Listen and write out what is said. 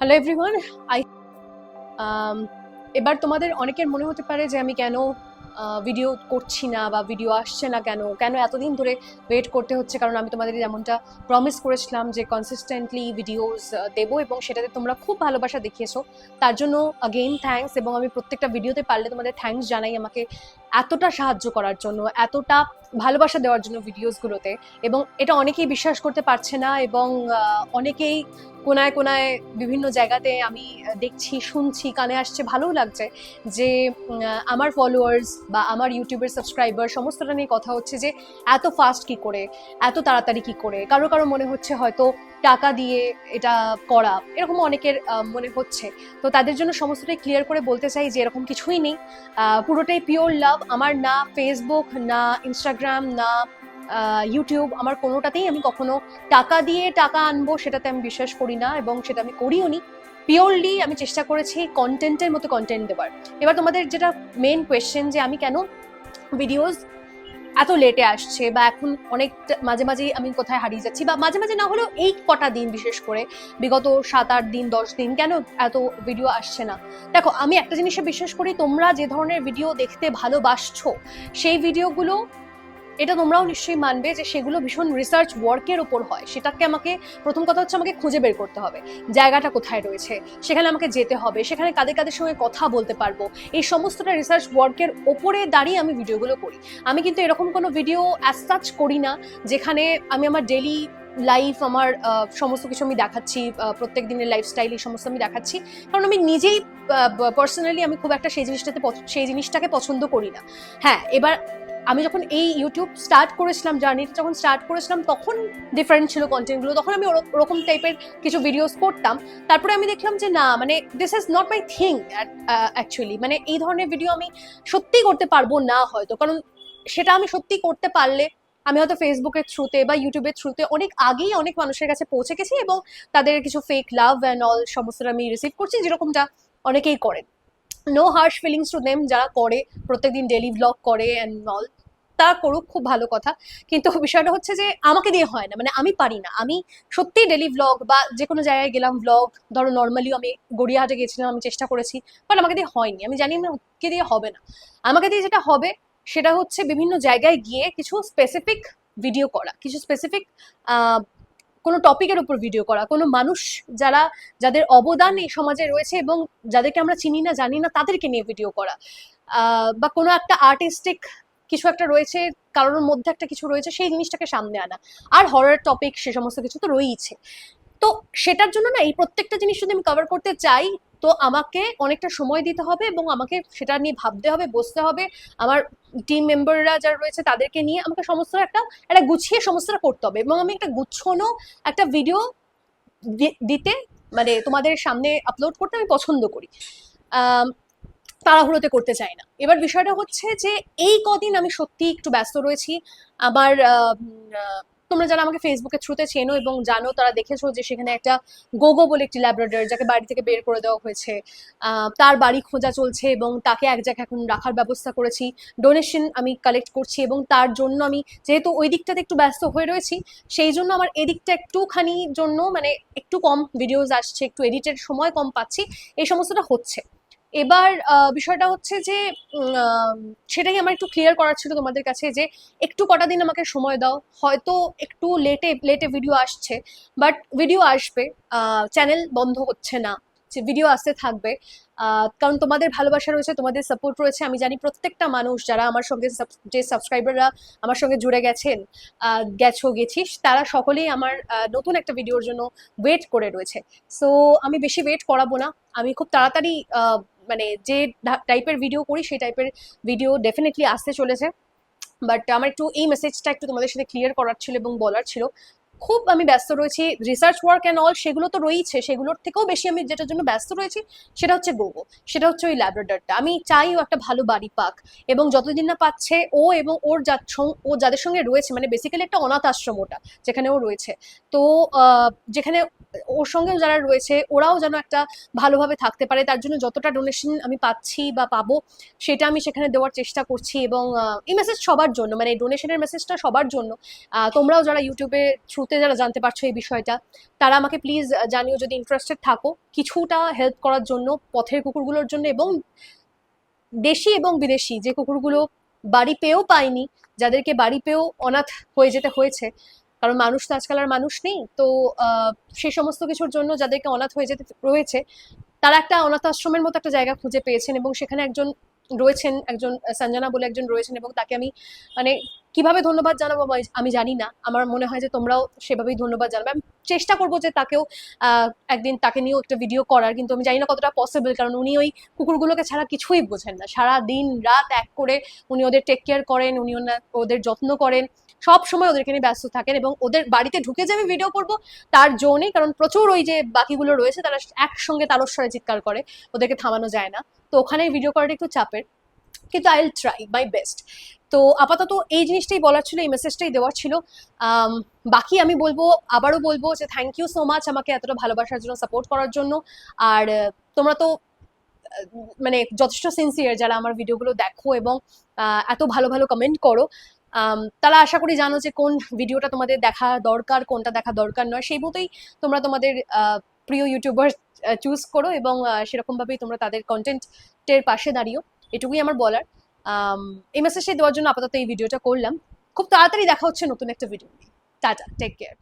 Hello everyone I এবার তোমাদের অনেকের মনে হতে পারে যে আমি কেন ভিডিও করছি না বা ভিডিও আসছে না কেন? কেন এতদিন ধরে ওয়েট করতে হচ্ছে? কারণ আমি তোমাদের যেমনটা প্রমিস করেছিলাম যে কনসিস্টেন্টলি ভিডিওস দেবো এবং সেটাতে তোমরা খুব ভালোবাসা দেখিয়েছো। তার জন্য অগেইন থ্যাঙ্কস এবং আমি প্রত্যেকটা ভিডিওতে পারলে তোমাদের থ্যাঙ্কস জানাই আমাকে এতটা সাহায্য করার জন্য, এতটা ভালোবাসা দেওয়ার জন্য ভিডিওসগুলোতে। এবং এটা অনেকেই বিশ্বাস করতে পারছে না এবং অনেকেই কোনায় কোনায় বিভিন্ন জায়গাতে আমি দেখছি, শুনছি, কানে আসছে, ভালোও লাগছে যে আমার ফলোয়ার্স বা আমার ইউটিউবের সাবস্ক্রাইবার সমস্তটা নিয়ে কথা হচ্ছে যে, এত ফাস্ট কি করে? এত তাড়াতাড়ি কি করে? কারও কারও মনে হচ্ছে হয়তো টাকা দিয়ে এটা করা। এরকম অনেকের মনে হচ্ছে। তো তাদের জন্য সমস্তটাই ক্লিয়ার করে বলতে চাই যে, এরকম কিছুই নেই। পুরোটাই পিওর লাভ আমার না ফেসবুক না ইনস্টাগ্রাম না ইউটিউব আমার কোনোটাতেই আমি কখনো টাকা দিয়ে টাকা আনব সেটাতে আমি বিশ্বাস করি না এবং সেটা আমি করিও নি। পিওরলি আমি চেষ্টা করেছি কন্টেন্টের মতো কন্টেন্ট দেওয়ার এবার তোমাদের যেটা মেন কোয়েশ্চেন যে আমি কেন ভিডিওস এত লেটে আসছে বা এখন অনেক মাঝে মাঝেই আমি কোথায় হারিয়ে যাচ্ছি বা মাঝে মাঝে না হলেও এই কটা দিন বিশেষ করে, বিগত সাত আট দিন, দশ দিন কেন এত ভিডিও আসছে না? দেখো, আমি একটা জিনিসে বিশ্বাস করি তোমরা যে ধরনের ভিডিও দেখতে ভালোবাসছো, সেই ভিডিওগুলো এটা তোমরাও নিশ্চয়ই মানবে যে সেগুলো ভীষণ রিসার্চ ওয়ার্কের ওপর হয়। সেটাকে আমাকে, প্রথম কথা হচ্ছে আমাকে খুঁজে বের করতে হবে। জায়গাটা কোথায় রয়েছে? সেখানে আমাকে যেতে হবে। সেখানে কাদের কাদের সঙ্গে কথা বলতে পারব? এই সমস্তটা রিসার্চ ওয়ার্কের ওপরে দাঁড়িয়ে আমি ভিডিওগুলো করি। আমি কিন্তু এরকম কোনো ভিডিও অ্যাজ সাচ করি না, যেখানে আমি আমার ডেলি লাইফ আমার সমস্ত কিছু আমি দেখাচ্ছি প্রত্যেক দিনের লাইফস্টাইল এই সমস্ত আমি দেখাচ্ছি। কারণ আমি নিজেই পার্সোনালি আমি খুব একটা সেই জিনিসটাতে সেই জিনিসটাকে পছন্দ করি না। হ্যাঁ এবার আমি যখন এই ইউটিউব স্টার্ট করেছিলাম জার্নিটা যখন স্টার্ট করেছিলাম, তখন ডিফারেন্ট ছিল কন্টেন্টগুলো তখন আমি ওরক- ওরকম টাইপের কিছু ভিডিওস করতাম। তারপরে আমি দেখলাম যে, না মানে this is not my thing actually মানে এই ধরনের ভিডিও আমি সত্যিই করতে পারব না হয়তো। কারণ সেটা আমি সত্যি করতে পারলে আমি হয়তো ফেসবুকের থ্রুতে বা ইউটিউবের থ্রুতে অনেক আগেই অনেক মানুষের কাছে পৌঁছে গেছি এবং তাদের কিছু ফেক লাভ অ্যান্ড অল সমস্তটা আমি রিসিভ করছি, যেরকমটা অনেকেই করেন। No harsh feelings to them যারা করে, প্রত্যেকদিন ডেলি ব্লগ করে অ্যান্ড অল তা করুক, খুব ভালো কথা। কিন্তু বিষয়টা হচ্ছে যে, আমাকে দিয়ে হয় না। মানে আমি পারি না। আমি সত্যি ডেলি ব্লগ বা যে কোনো জায়গায় গেলাম ব্লগ ধরো নর্মালিও আমি গড়িয়াহাটে গেছিলাম আমি চেষ্টা করেছি বাট আমাকে দিয়ে হয়নি। আমি জানি না আমাকে দিয়ে হবে না। আমাকে দিয়ে যেটা হবে, সেটা হচ্ছে বিভিন্ন জায়গায় গিয়ে কিছু স্পেসিফিক ভিডিও করা। কিছু স্পেসিফিক কোনো টপিকের উপর ভিডিও করা। কোনো মানুষ যারা, যাদের অবদান এই সমাজে রয়েছে এবং যাদেরকে আমরা চিনি না, জানি না, তাদেরকে নিয়ে ভিডিও করা। বা কোনো একটা আর্টিস্টিক কিছু একটা রয়েছে, কারোর মধ্যে একটা কিছু রয়েছে, সেই জিনিসটাকে সামনে আনা। আর হরার টপিক সে সমস্ত কিছু তো রয়েইছে। তো সেটার জন্য না এই প্রত্যেকটা জিনিস যদি আমি কভার করতে চাই, তো আমাকে অনেকটা সময় দিতে হবে এবং আমাকে সেটা নিয়ে ভাবতে হবে, বসতে হবে। আমার টিম মেম্বাররা যারা রয়েছে তাদেরকে নিয়ে আমাকে সমস্ত একটা একটা গুছিয়ে সমস্তটা করতে হবে এবং আমি একটা গুছানো একটা ভিডিও দিতে মানে তোমাদের সামনে আপলোড করতে আমি পছন্দ করি। তাড়াহুড়োতে করতে চাই না। এবার বিষয়টা হচ্ছে যে এই কদিন আমি সত্যি একটু ব্যস্ত রয়েছি। আহ, তোমরা যারা আমাকে ফেসবুকের থ্রুতে চেনো এবং জানো তারা দেখেছ যে সেখানে একটা গোগো বলে একটি ল্যাবরেটর যাকে বাড়ি থেকে বের করে দেওয়া হয়েছে তার বাড়ি খোঁজা চলছে এবং তাকে এক জায়গায় এখন রাখার ব্যবস্থা করেছি। ডোনেশন আমি কালেক্ট করছি এবং তার জন্য আমি যেহেতু ওই দিকটাতে একটু ব্যস্ত হয়ে রয়েছি সেই জন্য আমার এদিকটা একটুখানি জন্য মানে একটু কম ভিডিওজ আসছে একটু এডিটের সময় কম পাচ্ছি এই সমস্তটা হচ্ছে। এবার বিষয়টা হচ্ছে যে সেটাই আমার একটু ক্লিয়ার করার ছিল তোমাদের কাছে যে, একটু কটা দিন আমাকে সময় দাও। হয়তো একটু লেটে লেটে ভিডিও আসছে বাট ভিডিও আসবে। চ্যানেল বন্ধ হচ্ছে না। যে ভিডিও আসতে থাকবে। কারণ তোমাদের ভালোবাসা রয়েছে, তোমাদের সাপোর্ট রয়েছে। আমি জানি প্রত্যেকটা মানুষ যারা আমার সঙ্গে যে সাবস্ক্রাইবাররা আমার সঙ্গে জুড়ে গেছেন গেছো, গেছিস, তারা সকলেই আমার নতুন একটা ভিডিওর জন্য ওয়েট করে রয়েছে। সো আমি বেশি ওয়েট করাবো না। আমি খুব তাড়াতাড়ি মানে যে টাইপের ভিডিও করি, সেই টাইপের ভিডিও ডেফিনেটলি আসতে চলেছে। বাট আমার একটু এই মেসেজটা একটু তোমাদের সাথে ক্লিয়ার করার ছিল এবং বলার ছিল। খুব আমি ব্যস্ত রয়েছি। রিসার্চ ওয়ার্ক অ্যান্ড অল সেগুলো তো রয়েছে সেগুলোর থেকেও বেশি আমি যেটার জন্য ব্যস্ত রয়েছি, সেটা হচ্ছে গোগো সেটা হচ্ছে ওই ল্যাবরেটরটা আমি চাই ও একটা ভালো বাড়ি পাক এবং যতদিন না পাচ্ছে, ও এবং ওর যা ও যাদের সঙ্গে রয়েছে মানে বেসিক্যালি একটা অনাথ আশ্রম ওটা, যেখানে ও রয়েছে। তো যেখানে ওর সঙ্গে যারা রয়েছে, ওরাও যেন একটা ভালোভাবে থাকতে পারে। তার জন্য যতটা ডোনেশন আমি পাচ্ছি বা পাবো, সেটা আমি সেখানে দেওয়ার চেষ্টা করছি এবং এই মেসেজ সবার জন্য মানে ডোনেশনের মেসেজটা সবার জন্য। তোমরাও যারা ইউটিউবে থ্রুতে যারা জানতে পারছ এই বিষয়টা, তারা আমাকে প্লিজ জানিও যদি ইন্টারেস্টেড থাকো। কিছুটা হেল্প করার জন্য, পথের কুকুরগুলোর জন্য এবং দেশি এবং বিদেশি যে কুকুরগুলো বাড়ি পেয়েও পায়নি যাদেরকে বাড়ি পেয়েও অনাথ হয়ে যেতে হয়েছে কারণ মানুষ তো আজকাল আর মানুষ নেই। তো সেই সমস্ত কিছুর জন্য যাদেরকে অনাথ হয়ে যেতে রয়েছে, তারা একটা অনাথ আশ্রমের মতো একটা জায়গা খুঁজে পেয়েছেন এবং সেখানে একজন রয়েছেন, একজন সঞ্জনা বলে একজন রয়েছেন এবং তাকে আমি মানে কীভাবে ধন্যবাদ জানাব আমি- জানি না। আমার মনে হয় যে তোমরাও সেভাবেই ধন্যবাদ জানাবে। আমি চেষ্টা করব যে তাকেও একদিন তাকে নিয়েও একটা ভিডিও করার, কিন্তু আমি জানি না কতটা পসিবল কারণ উনি ওই কুকুরগুলোকে ছাড়া কিছুই বোঝেন না। সারা দিন রাত এক করে উনি ওদের টেক কেয়ার করেন, উনি ওদের যত্ন করেন সব সময় ওদেরকে নিয়ে ব্যস্ত থাকেন এবং ওদের বাড়িতে ঢুকে যে আমি ভিডিও করব, তার জো নেই, কারণ প্রচুর ওই যে বাকিগুলো রয়েছে, তারা একসঙ্গে তারস্বরে চিৎকার করে, ওদেরকে থামানো যায় না। তো ওখানে ভিডিও করাটা একটু চাপের, কিন্তু I will try my best তো আপাতত এই জিনিসটাই বলার ছিল, এই মেসেজটাই দেওয়ার ছিল। বাকি আমি বলব, আবারও বলব যে থ্যাংক ইউ সো মাচ আমাকে এতটা ভালোবাসার জন্য সাপোর্ট করার জন্য। আর তোমরা তো মানে যথেষ্ট সিনসিয়ার যারা আমার ভিডিওগুলো দেখো এবং এত ভালো ভালো কমেন্ট করো। তারা আশা করি জানো যে কোন ভিডিওটা তোমাদের দেখা দরকার, কোনটা দেখা দরকার নয়, সেই মতোই তোমরা তোমাদের প্রিয় ইউটিউবার চুজ করো এবং সেরকমভাবেই তোমরা তাদের কন্টেন্টের পাশে দাঁড়িও, এটুকুই আমার বলার। এই মেসেজটাই দেওয়ার জন্য আপাতত এই ভিডিওটা করলাম। খুব তাড়াতাড়ি দেখা হচ্ছে নতুন একটা ভিডিও টাটা টেক কেয়ার